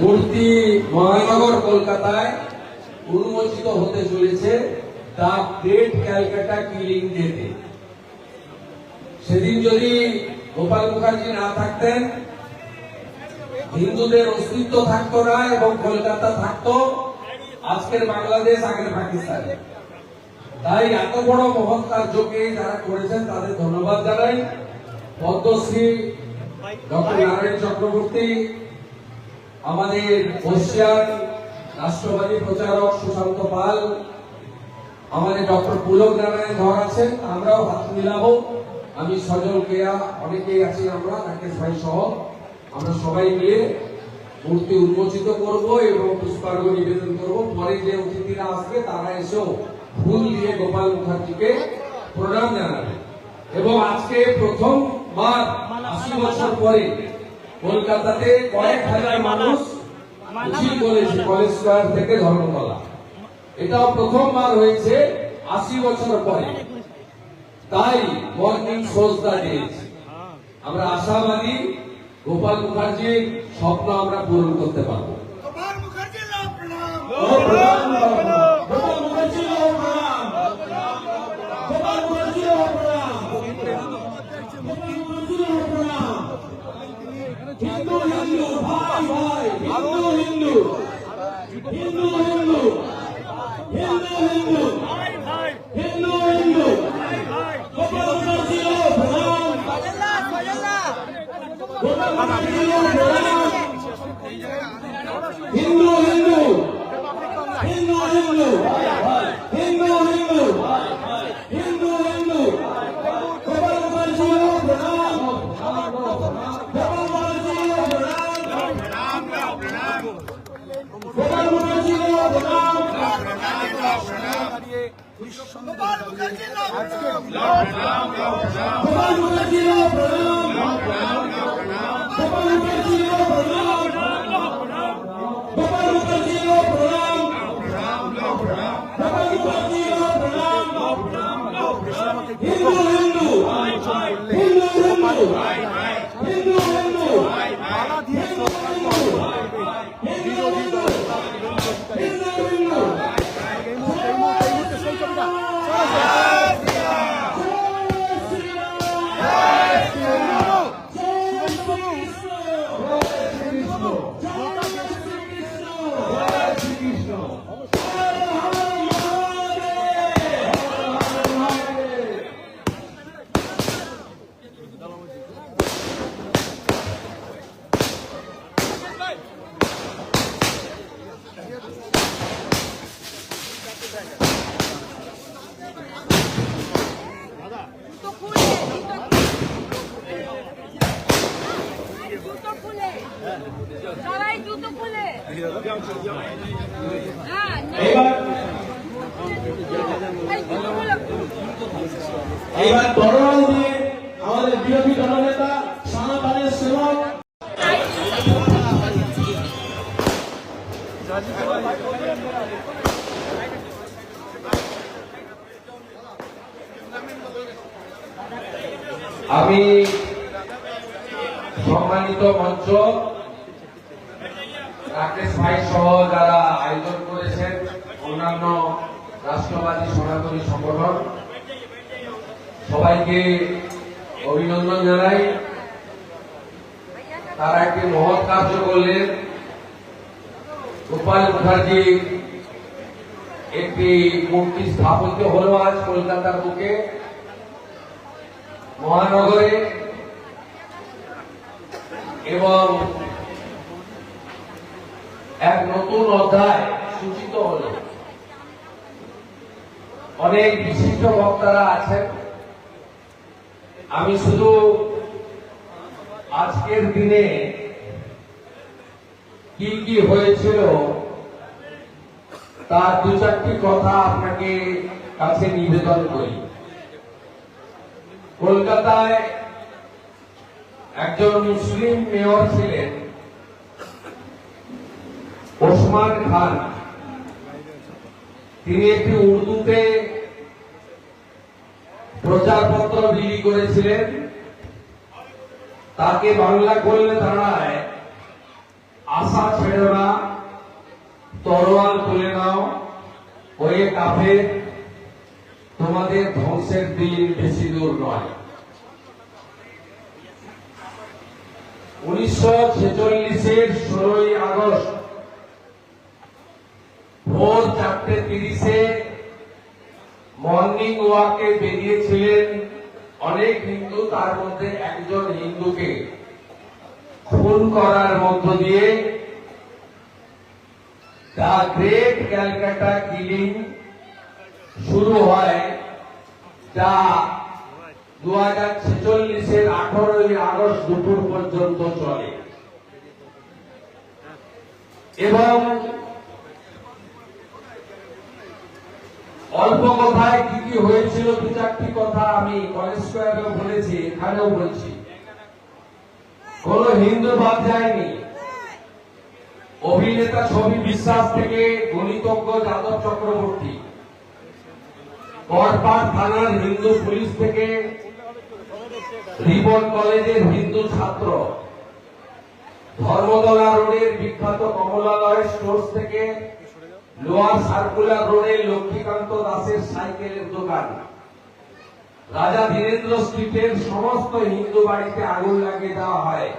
মূর্তি মহানগর কলকাতায় উন্মোচিত হতে চলেছে দ্য গ্রেট ক্যালকাটা কিলিং ডেতে। সেদিন যদি গোপাল মুখার্জি না থাকতেন, হিন্দুদের অস্তিত্ব থাকতো না এবং কলকাতা থাকতো, আজকের বাংলাদেশ আগের পাকিস্তান। তাই এত বড় মহৎ কার্যকে যারা করেছেন তাদের ধন্যবাদ জানাই। পদ্মশ্রী ডক্টর নারায়ণ চক্রবর্তী আমাদের বর্ষিয়ান রাষ্ট্রবাদী প্রচারক সুশান্ত পাল, আমাদের ডক্টর পুলক নারায়ণ ধর আছেন, আমরাও হাত মিলাবো। আমি সজল কেয়া, অনেকেই আছি আমরা, রাকেশ ভাই সহ। আমরা সবাই মিলে মূর্তি উন্মোচিত করব এবং পুষ্পার্ঘ নিবেদন করব। পরে যে অতিথিরা আসবে, তারা এসেও ফুল দিয়ে গোপাল মুখার্জিকে প্রণাম জানাবে। এবং আজকে প্রথমবার আশি বছর পরে কলকাতাতে কয়েক হাজার মানুষ মিছিল করেছে কলেজ স্কোয়ার থেকে ধর্মতলা। এটাও প্রথমবার হয়েছে আশি বছর পরে। তাই মর্নিং সোজ দিয়েছে আমরা আশাবাদী, গোপাল মুখার্জির স্বপ্ন আমরা পূরণ করতে পারব। Come on, আমি সম্মানিত মঞ্চ, রাকেশ ভাই সহ যারা আয়োজন করেছেন, অন্যান্য রাষ্ট্রবাদী সনাতনী সংগঠন, সবাইকে অভিনন্দন জানাই। তারা একটি মহৎ কার্য করলেন। গোপাল মুখার্জি একটি মূর্তি স্থাপিত হলো আজ কলকাতার বুকে। মহানগরে এবং এক নতুন অধ্যায় সূচিত হল। অনেক বিশিষ্ট বক্তারা আছেন। আমি শুধু আজকের দিনে কি কি হয়েছিল, তার দু চারটি কথা আপনাকে কাছে নিবেদন করি। কলকাতায় একজন মুসলিম মেয়র ছিলেন, ওসমান খান। তিনি একটি উর্দুতে প্রচারপত্র বিলি করেছিলেন। তাকে বাংলা করলে দাঁড়ায় আশা ছেড়ো না, তরোয়াল তুলে নাও ওয়ে কাফের তোমাদের ধ্বংসের দিন বেশি দূর নয়। উনিশশো ছেচল্লিশের ষোলোই আগস্ট, ভোর চারটে তিরিশে মর্নিং ওয়াকে বেরিয়েছিলেন অনেক হিন্দু তার মধ্যে একজন হিন্দুকে খুন করার মধ্য দিয়ে দ্য গ্রেট ক্যালকাটা কিলিং শুরু হয় যা দু হাজার ছেচল্লিশের আঠারোই আগস্ট দুপুর পর্যন্ত চলে। এবং অল্প কথায় কি কি হয়েছিল দু চারটি কথা আমি কলেজ স্কোয়ারেও বলেছি, এখানেও বলছি। কোন হিন্দু বাদ যায়নি। অভিনেতা ছবি বিশ্বাস থেকে গণিতজ্ঞ যাদব চক্রবর্তী। বরপাট থানার হিন্দু পুলিশ থেকে রিবন কলেজের হিন্দু ছাত্র। ধর্মতলা রোডের বিখ্যাত কমলালয় স্টোর্স থেকে লোয়ার সার্কুলার রোডে লক্ষ্মীকান্ত দাসের সাইকেলের দোকান। রাজা ধীরেন্দ্র স্ট্রিটের সমস্ত হিন্দু বাড়িতে আগুন লাগিয়ে দেওয়া হয়।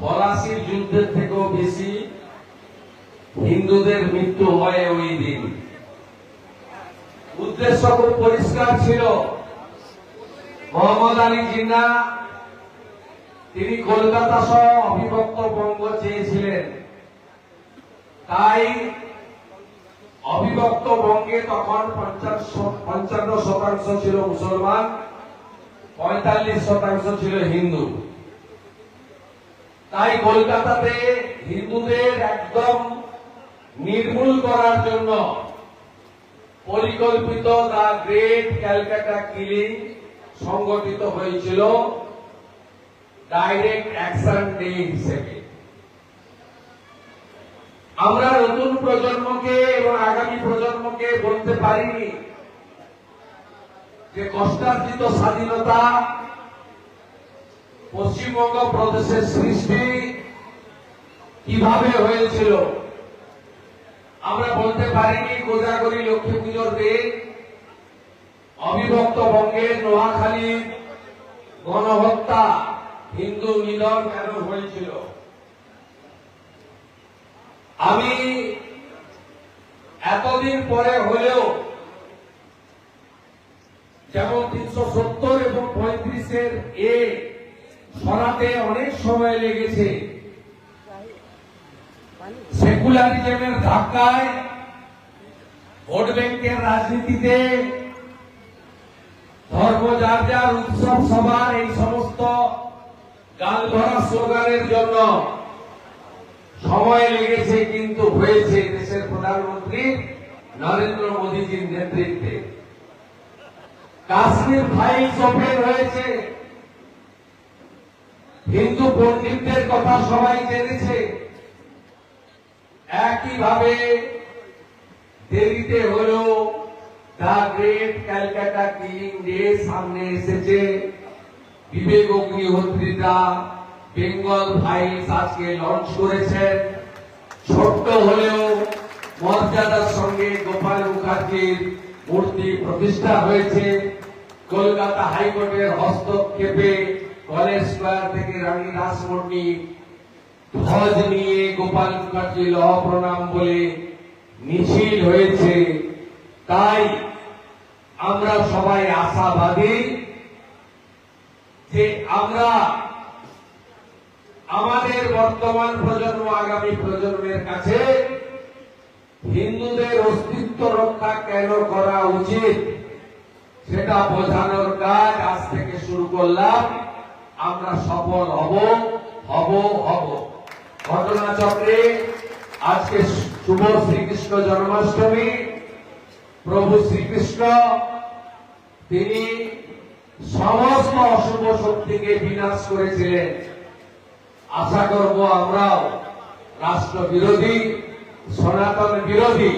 পলাশির যুদ্ধের থেকেও বেশি হিন্দুদের মৃত্যু হয় ওই দিন। উদ্দেশ্য খুব পরিষ্কার ছিল। মোহাম্মদ আলী জিন্না, তিনি কলকাতা সহ অবিভক্ত বঙ্গ চেয়েছিলেন। তাই অবিভক্ত বঙ্গে তখন পঞ্চান্ন শতাংশ ছিল মুসলমান, পঁয়তাল্লিশ শতাংশ ছিল হিন্দু। তাই কলকাতাতে হিন্দুদের একদম নির্মূল করার জন্য পরিকল্পিত দা গ্রেট ক্যালকাটা কিলিং সংগঠিত হয়েছিল। ডাইরেক্ট অ্যাকশন ডে হিসেবে। আমরা নতুন প্রজন্মকে এবং আগামী প্রজন্মকে বলতে পারিনি যে কষ্টার্জিত স্বাধীনতা পশ্চিমবঙ্গ প্রদেশের সৃষ্টি কীভাবে হয়েছিল, আমরা বলতে পারিনি কোজাগরী লক্ষ্মী পুজোর দিন অবিভক্ত বঙ্গের নোয়াখালী গণহত্যা হিন্দু মিলন কেন হয়েছিল। আমি এতদিন পরে হলেও যেমন তিনশো সত্তর এবং পঁয়ত্রিশের এ সরাতে অনেক সময় লেগেছে। সেকুলারিজমের ধাক্কায় ভোট ব্যাংকের রাজনীতিতে ধর্ম যার যার উৎসব সভার এই সমস্ত গাল ভরা স্লোগানের জন্য সময় লেগেছে কিন্তু হয়েছে দেশের প্রধানমন্ত্রী নরেন্দ্র মোদীজির নেতৃত্বে। কাশ্মীর ফাইলস ওপেন হয়েছে। হিন্দু পণ্ডিতদের কথা সবাই জেনেছে। একইভাবে দেরিতে হলেও the great Calcutta killing day সামনে এসেছে। বিবেক অগ্নিহোত্রীরা বেঙ্গল ফাইলস আজকে লঞ্চ করেছেন। ছোট্ট হলেও মর্যাদার সঙ্গে গোপাল মুখার্জির মূর্তি প্রতিষ্ঠা হয়েছে। কলকাতা হাইকোর্টের হস্তক্ষেপে কলেজ স্কোয়ার থেকে রানী রাসমণি ধ্বজ নিয়ে গোপাল মুখার্জি লহ প্রণাম বলে মিছিল হয়েছে। তাই আমরা সবাই আশাবাদী যে আমরা আমাদের বর্তমান প্রজন্ম, আগামী প্রজন্মের কাছে হিন্দুদের অস্তিত্ব রক্ষা কেন করা উচিত সেটা বোঝানোর কাজ আজ থেকে শুরু করলাম। আমরা সফল হব হব হব। ঘটনাচক্রে আজকে শুভ শ্রীকৃষ্ণ জন্মাষ্টমী। প্রভু শ্রীকৃষ্ণ, তিনি সমস্ত অশুভ শক্তিকে বিনাশ করেছিলেন। আশা করব আমরাও রাষ্ট্র বিরোধী সনাতন বিরোধী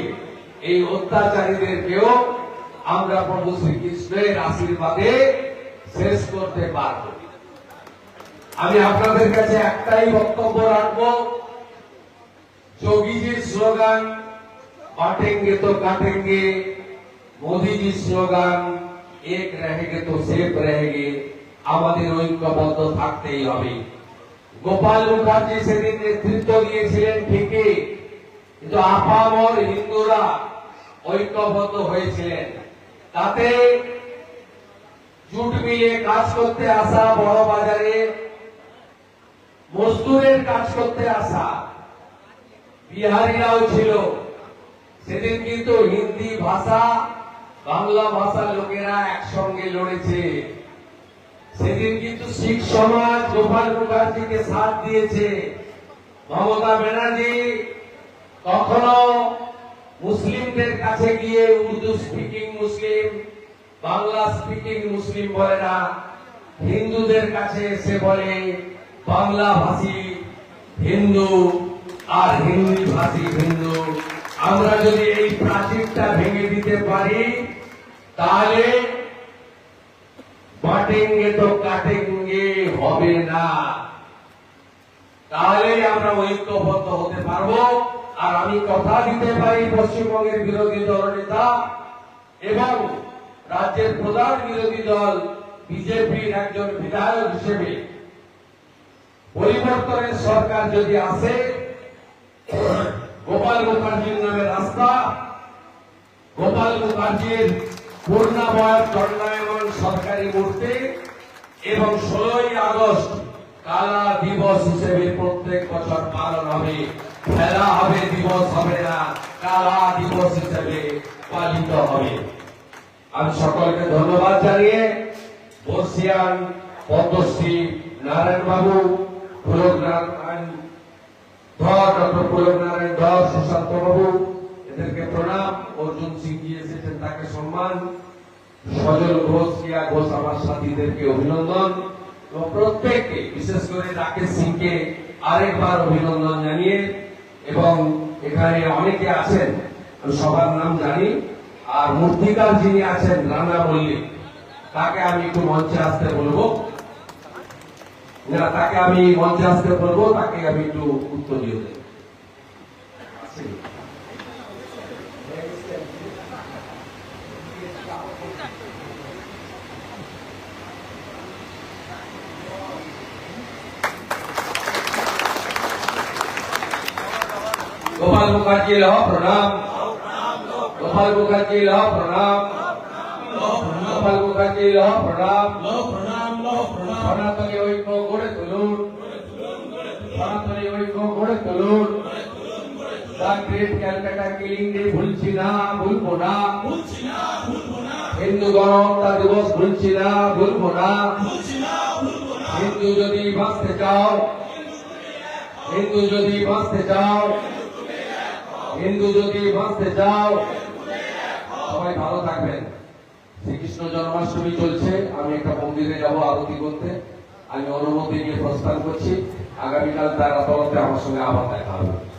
এই অত্যাচারীদেরকেও আমরা প্রভু শ্রীকৃষ্ণের আশীর্বাদে শেষ করতে পারব। আমি আপনাদের কাছে একটাই বক্তব্য রাখব, যোগীজির স্লোগান, বাটেঙ্গে তো কাটেঙ্গে মোদীজির স্লোগান, এক রেহেগে তো সেফ রেহেগে, আমাদের ঐক্যবদ্ধ থাকতেই হবে। গোপাল মুখার্জি সেদিন নেতৃত্ব দিয়েছিলেন ঠিকই, কিন্তু আপামর হিন্দুরা ঐক্যবদ্ধ হয়েছিলেন। তাতে জুট মিলে কাজ করতে আসা বড় বাজারে, মজদুরের কাজ করতে আসা বিহারিরাও ছিল। সেদিন কিন্তু হিন্দি ভাষা, বাংলা ভাষার লোকেরা একসঙ্গে লড়েছে। সেদিন কিন্তু শিখ সমাজ গোপাল মুখার্জিকে সাথ দিয়েছে। মমতা ব্যানার্জি কখনো মুসলিমদের কাছে গিয়ে Urdu speaking Muslim, Bangla speaking Muslim বলে না। হিন্দুদের কাছে এসে বলে, বাংলা ভাষী হিন্দু আর হিন্দি ভাষী হিন্দু। আমরা যদি এই প্রাচীরটা ভেঙে দিতে পারি, তাহলে বাটেঙ্গে তো কাটেঙ্গে হবে না। তাহলেই আমরা ঐক্যবদ্ধ হতে পারব। আর আমি কথা দিতে পারি পশ্চিমবঙ্গের বিরোধী দল নেতা এবং রাজ্যের প্রধান বিরোধী দল বিজেপির একজন বিধায়ক হিসেবে। পরিবর্তনের সরকার যদি আসে, গোপাল মুখার্জির নামে রাস্তা, গোপাল মুখার্জির পূর্ণাবয় দণ্ডায়মান সরকারি মূর্তি এবং ষোলোই আগস্ট কালা দিবস হিসেবে প্রত্যেক বছর পালন হবে। খেলা হবে, দিবস হবে না, কালা দিবস হিসেবে পালিত হবে। আমি সকলকে ধন্যবাদ জানিয়ে বর্ষিয়ান পদ্মশ্রী নারায়ণ বাবু পুলকনারায়ণ ধর, ডক্টর পুলকনারায়ণ ধর, সুশান্ত এদেরকে প্রণাম, অর্জুন সিং জি এসেছেন তাকে সম্মান, সজল ঘোষ কিয়া ঘোষ, আমার সাথীদেরকে অভিনন্দন। এবং প্রত্যেককে, বিশেষ করে রাকেশ সিংকে আরেকবার অভিনন্দন জানিয়ে, এবং এখানে অনেকে আছেন সবার নাম জানি, আর মূর্তিকার যিনি আছেন, রানা মল্লিক, তাকে আমি একটু মঞ্চে আসতে বলব। না, তাকে আমি মঞ্চে আসতে বলব, তাকে আমি একটু উত্তর দিয়ে দেব। গোপাল মুখার্জি, লহ প্রণাম। গোপাল মুখার্জি, লহ প্রণাম। গোপাল মুখার্জি, লহ প্রণাম। সনাতনী ঐক্য গড়ে তুলুন। সনাতনী ঐক্য গড়ে তুলুন। The great Calcutta killing day ভুলছি না ভুলবো না। ভুলছি না ভুলবো না। হিন্দু গণহত্যা দিবস ভুলছি না ভুলবো না। হিন্দু যদি বাঁচতে চাও হিন্দু যদি বাঁচতে চাও হিন্দু যদি বাঁচতে চাও সবাই ভালো থাকবেন। শ্রীকৃষ্ণ জন্মাষ্টমী চলছে আমি একটা মন্দিরে যাব আরতি করতে। আমি অনুমতি নিয়ে প্রস্থান করছি। আগামীকাল তার আদালতে আমার সঙ্গে আবার দেখা হবে।